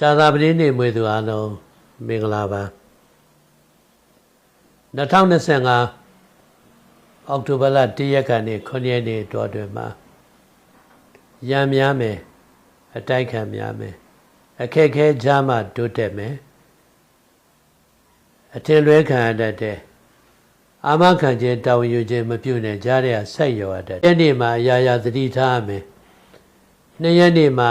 ဇာတာပတိနေ့မွေးသူအားလုံးမင်္ဂလာပါ2025အောက်တိုဘာလ1ရက်ကနေ9ရက်နေ့တော်တွင်မှာရံများမယ်အတိုက်ခံများမယ်အခက်ခဲကြားမှတိုးတက်မယ်အထင်လွဲခံရတတ်တဲ့အာမခံခြင်းတာဝန်ယူခြင်းမပြုနဲ့ကြားရဆက်ရောရတတ်တဲ့နေ့မှာအရာရာသတိထားရမယ်နှစ်ရက်နေ့မှာ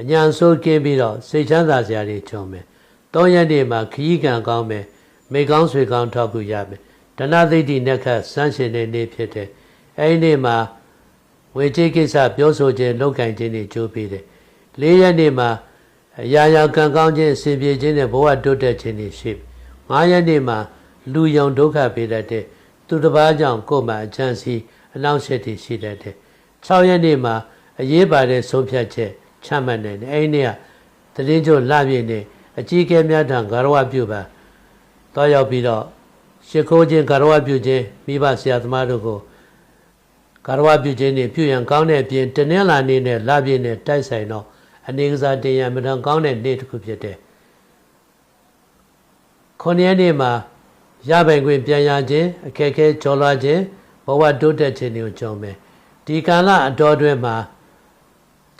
အညာဆိုးကင်းပြီးတော့စိတ်ချမ်းသာစရာတွေကြုံမယ်။သုံးရက်နေ့မှာခရီးကံကောင်းမယ်။မိကောင်းဆွေကောင်းထောက်ကူရမယ်။ဒဏသိတိနက္ခစမ်းရှင်တဲ့နေ့ဖြစ်တယ်။အဲဒီနေ့မှာဝေကြီးကိစ္စပြောဆိုခြင်းလောက်ကင်ခြင်းတွေကြိုးပေးတယ်။လေးရက်နေ့မှာအရာရာကံကောင်းခြင်းအစဉ်ပြေခြင်းနဲ့ဘဝတိုးတက်ခြင်းတွေရှိပြီ။ငါးရက်နေ့မှာလူယုံဒုက္ခပေးတတ်တဲ့သူတစ်ပါးကြောင့်ကိုယ်မှာအချမ်းစီအနောက်ရှက်တွေရှိတတ်တယ်။6ရက်နေ့မှာအရေးပါတဲ့ဆုံးဖြတ်ချက် ချမှတ်နိုင်တယ်အဲ့ဒီနေ့ကတည်င်းကျလပြည့်နေအကြီးကဲများထံဂရဝပြုပါတောရောက်ပြီးတော့ရှ िख ိုးခြင်းဂရဝပြုခြင်းမိဘဆရာသမားတို့ကိုဂရဝပြုခြင်းနေပြုရန်ကောင်းတဲ့အပြင်တနင်္လာနေ့နဲ့လပြည့်နဲ့တိုက်ဆိုင်တော့အနေကစားတင်ရမတန်ကောင်းတဲ့နေ့တစ်ခုဖြစ်တယ်ခုနှစ်ရက်နေ့မှာရပိုင်ခွင့်ပြန်ရခြင်းအခက်အခဲကျော်လွှားခြင်းဘဝတိုးတက်ခြင်းတွေကိုကြုံမယ်ဒီကာလအတော်တွင်မှာ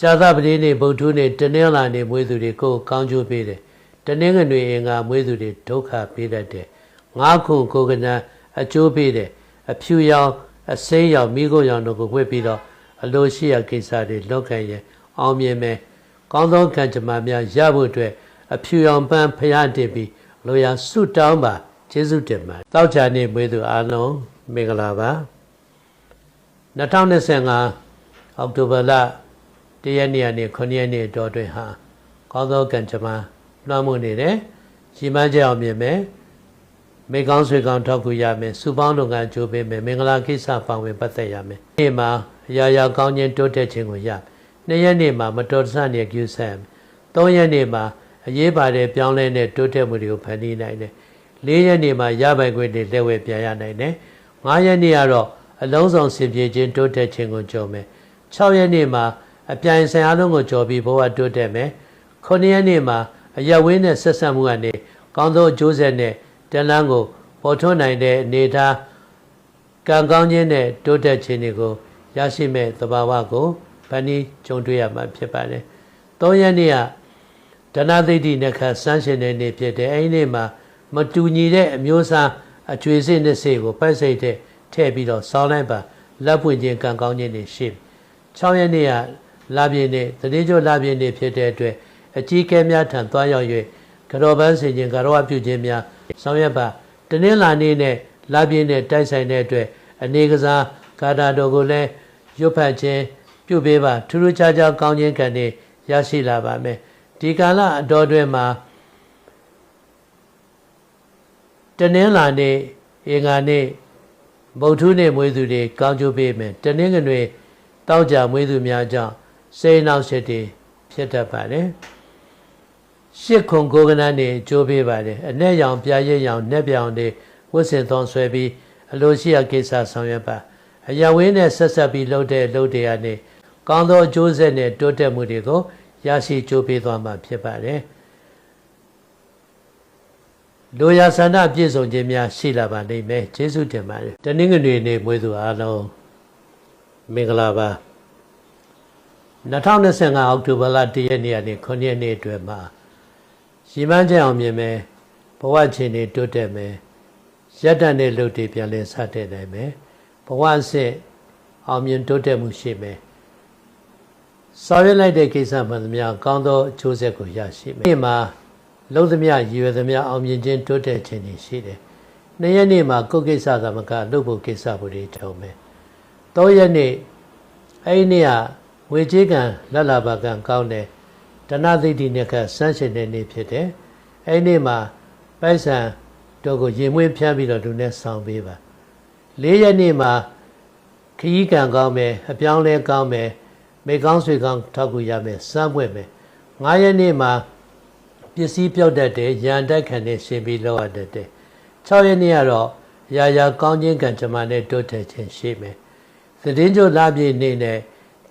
ဇာသပတိနေ့ဗုဒ္ဓနေ့တနင်္လာနေ့မွေးသူတွေကိုကောင်းကျိုးပေးတယ်တနင်္ဂနွေအင်္ဂါမွေးသူတွေဒုက္ခပေးတတ်တယ်ငါးခုကိုကနအကျိုးပေးတယ်အဖြူရောင်အစိမ်းရောင်မိခိုးရောင်တို့ကိုဝှက်ပြီးတော့အလိုရှိရာကိစ္စတွေလောက်ခံရအောင်မြင်မယ်ကောင်းသောကံကြမ္မာများရဖို့အတွက်အဖြူရောင်ပန်းဖျားတင်ပြီးလိုရာဆုတောင်းပါကျေးဇူးတင်ပါတယ်တောက်ချာနေ့မွေးသူအားလုံးမင်္ဂလာပါ2025အောက်တိုဘာလ တရက်နေ့ကနေ9ရက်နေ့တော်တွင်ဟာကောင်းသောကံကြမ္မာလွှမ်းမိုးနေတယ်ရှိမှကြအောင်မြင်မယ်မိကောင်းဆွေကောင်းထောက်ကူရမယ်စုပေါင်းလုပ်ငန်းကြိုးပေးမယ်မင်္ဂလာကိစ္စပါဝင်ပတ်သက်ရမယ်ဒီမှာအရာရာကောင်းခြင်းတိုးတက်ခြင်းကိုရနှစ်ရက်နေ့မှာမတော်တဆနေကျူးဆက်သုံးရက်နေ့မှာအရေးပါတဲ့ပြောင်းလဲတဲ့တိုးတက်မှုတွေကိုဖန်တီးနိုင်တယ်လေးရက်နေ့မှာရပိုင်ခွင့်တွေလက်ဝဲပြန်ရနိုင်တယ်ငါးရက်နေ့ကတော့အလုံးစုံစင်ပြေခြင်းတိုးတက်ခြင်းကိုကြုံမယ်6ရက်နေ့မှာ အပြိုင်ဆိုင်အားလုံးကိုကြော်ပြီးဘဝတိုးတက်မယ်ခုနှစ်ရက်နေ့မှာအရဝင်းနဲ့ဆက်ဆက်မှုကနေကောင်းသောအကျိုးဆက်နဲ့တန်လန်းကိုပေါ်ထွန်းနိုင်တဲ့အနေထားကံကောင်းခြင်းနဲ့တိုးတက်ခြင်းတွေကိုရရှိမဲ့သဘာဝကိုဗဏီကြုံတွေ့ရမှာဖြစ်ပါတယ်။၃ရက်နေ့ကဒနာသိတိနဲ့ခါစမ်းရှင်တဲ့နေ့ဖြစ်တယ်။အဲဒီနေ့မှာမတူညီတဲ့အမျိုးအစားအကျွေးစစ်နဲ့စိတ်ကိုပိုက်စိတ်တဲ့ထည့်ပြီးတော့စောင်းလိုက်ပါလက်ပွင့်ခြင်းကံကောင်းခြင်းတွေရှိ6ရက်နေ့က လာပြည့်နေ့တတိကျလာပြည့်နေ့ဖြစ်တဲ့အတွက်အကြီးကဲများထံသွားရောက်၍ကတော်ပန်းဆင်ခြင်းကတော်ပြုခြင်းများဆောင်ရွက်ပါတနင်္လာနေ့နဲ့လာပြည့်နေ့တိုက်ဆိုင်တဲ့အတွက်အနေကစားကာတာတော်ကိုလည်းရွတ်ဖတ်ခြင်းပြုပေးပါထူးထူးခြားခြားကောင်းခြင်းကံတွေရရှိလာပါမယ်ဒီကာလအတော်တွင်မှာတနင်္လာနေ့အင်္ဂါနေ့ဗုဒ္ဓနေ့မွေးသူတွေကောင်းကျိုးပေးမယ်တနင်္ဂနွေတောက်ကြမွေးသူများကြောင့် စိတ်နောက်ဆက်တွေဖြစ်တတ်ပါတယ်ရှစ်ခုကိုကနန်းနေကြိုးပေးပါတယ်အ내ရောင်ပြရရောင်내ပြောင်တွေဝတ်ဆင်သွန်ဆွဲပြီးအလိုရှိရာကိစ္စဆောင်ရွက်ပါအရဝင်းနဲ့ဆက်ဆက်ပြီးလှုပ်တဲ့လှုပ်တွေကနေကောင်းသောအကျိုးဆက်နဲ့တိုးတက်မှုတွေကိုရရှိကြိုးပေးသွားမှာဖြစ်ပါတယ်လိုရာဆန္ဒပြည့်စုံခြင်းများရှိလာပါလိမ့်မယ်ကျေးဇူးတင်ပါတယ်တနင်္ဂနွေနေ့မွေးသူအားလုံးမင်္ဂလာပါ 2025အောက်တိုဘာလ1ရက်နေ့ကနေ9ရက်နေ့အတွင်းမှာရီမန်းကျအောင်မြင်မယ်ဘဝချင်းတွေတိုးတက်မယ်ရက်တန်တဲ့လှုပ်တွေပြန်လည်စတဲ့နိုင်မယ်ဘဝစစ်အောင်မြင်တိုးတက်မှုရှိမယ်ဆောင်ရွက်လိုက်တဲ့ကိစ္စမှန်သမျှကောင်းသောအကျိုးဆက်ကိုရရှိမယ်ဒီမှာလုံးသမျှရည်ရွယ်သမျှအောင်မြင်ခြင်းတိုးတက်ခြင်းတွေရှိတယ်နှစ်ရက်နေ့မှာကိုယ်ကိစ္စကမကလုပ်ဖို့ကိစ္စတွေထုံမယ်သုံးရက်နေ့အဲ့ဒီနေ့က ဝေကြီးကံလက်လာပါကံကောင်းတယ်တဏသိတိနဲ့ကစမ်းရှင်တဲ့နေ့ဖြစ်တယ်အဲ့ဒီနေ့မှာပိုက်ဆံတို့ကိုရင်မွေးဖြန်းပြီးတော့သူနဲ့ဆောင်ပေးပါလေးရက်နေ့မှာခရီးကံကောင်းမယ်အပြောင်းလဲကောင်းမယ်မိကောင်းဆွေကောင်းထောက်ကူရမယ်စမ်းပွက်မယ်ငါးရက်နေ့မှာပစ္စည်းပြောက်တတ်တယ်ရန်တက်ခံနဲ့ရှင်ပြီးလောက်ရတတ်တယ်6ရက်နေ့ကတော့ရာရာကောင်းခြင်းကံကြမ္မာနဲ့တိုးတက်ခြင်းရှိမယ်သတင်းကြိုလာပြည့်နေ့နဲ့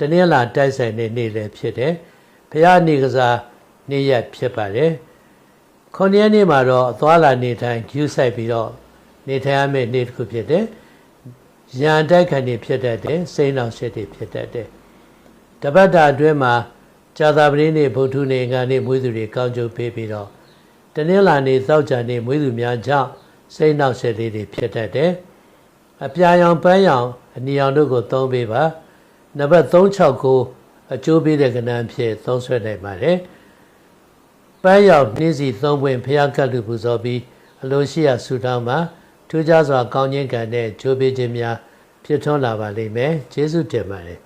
တနင်္လာတိုက်ဆိုင်တဲ့နေ့လည်းဖြစ်တယ်ဘုရားနေကစားနေ့ရက်ဖြစ်ပါတယ်ခုနှစ်ရက်နေ့မှာတော့အသွာလာနေထိုင်ကျူးဆိုင်ပြီးတော့နေထိုင်ရမယ့်နေ့တစ်ခုဖြစ်တယ်ရန်တိုက်ခံနေဖြစ်တတ်တယ်စိတ်နှောင့်ရှက်တွေဖြစ်တတ်တယ်တပတ်တာအတွင်းမှာဇာတာပတိနေ့ဗုဒ္ဓနေ့ငါနေ့မွေးသူတွေကောင်းကျိုးပေးပြီးတော့တနင်္လာနေ့သောက်ကြနေ့မွေးသူများကြောင့်စိတ်နှောင့်ရှက်လေးတွေဖြစ်တတ်တယ်အပြာရောင်ပန်းရောင်အနီရောင်တို့ကိုသုံးပေးပါ နံပါတ်369အကျိုးပေးတဲ့ကဏ္ဍဖြစ်သုံးဆွဲနိုင်ပါတယ်ပန်းရောင်နှင်းစီသုံးပွင့်ဖျားကတ်လူပူဇော်ပြီးအလိုရှိရာဆူတောင်းမှာထူးခြားစွာကောင်းခြင်းကံနဲ့ဂျိုးပေးခြင်းများဖြစ်ထွန်းလာပါလိမ့်မယ်ကျေးဇူးတင်ပါတယ်